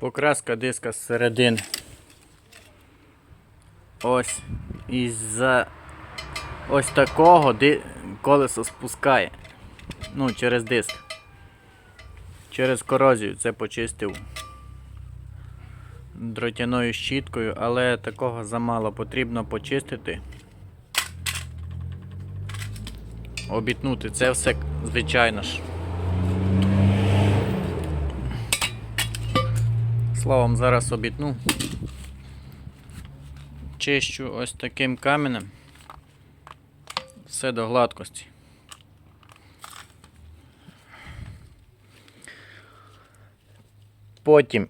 Покраска диска з середини. Ось із-за ось такого колесо спускає. Ну, через диск. Через корозію це почистив дротяною щіткою, але такого замало потрібно почистити. Обітнути це все, звичайно ж. Словом, зараз обітну. Чищу ось таким каменем. Все до гладкості. Потім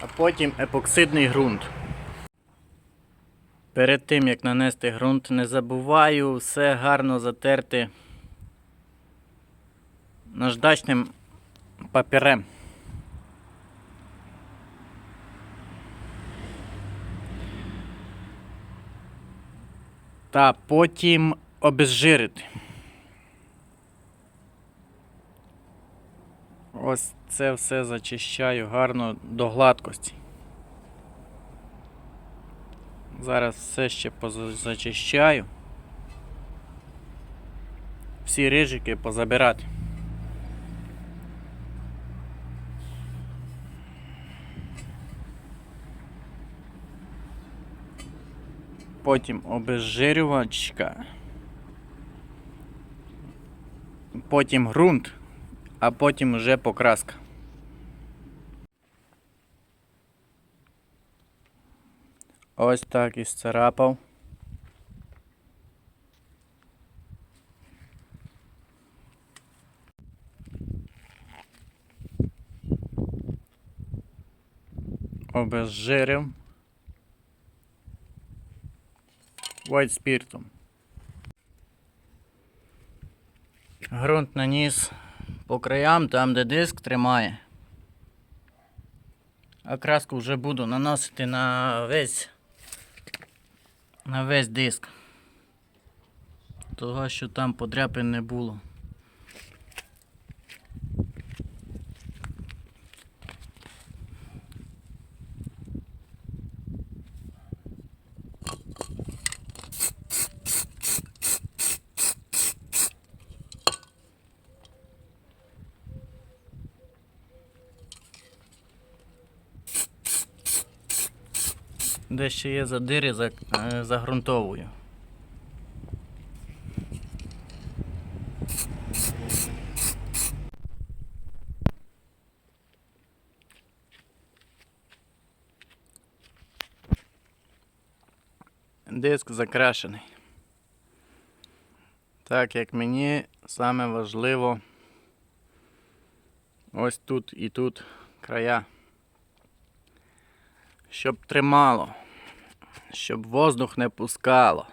а потім епоксидний ґрунт. Перед тим як нанести ґрунт, не забуваю все гарно затерти наждачним папірем. Та потім обезжирити. Ось це все зачищаю гарно до гладкості. Зараз все ще позачищаю. Всі рижики позабирати. Потім обезжирювачка. Потім ґрунт, а потім вже покраска. Ось так і сцарапав. Обезжирив. White спіртом. Грунт наніс по краям, там де диск тримає. А краску вже буду наносити на весь на весь диск. Того, що там подряпин не було. Де ще є задири, за, е, загрунтовую. Диск закрашений. Так як мені саме важливо ось тут і тут края щоб тримало, щоб воздух не пускало.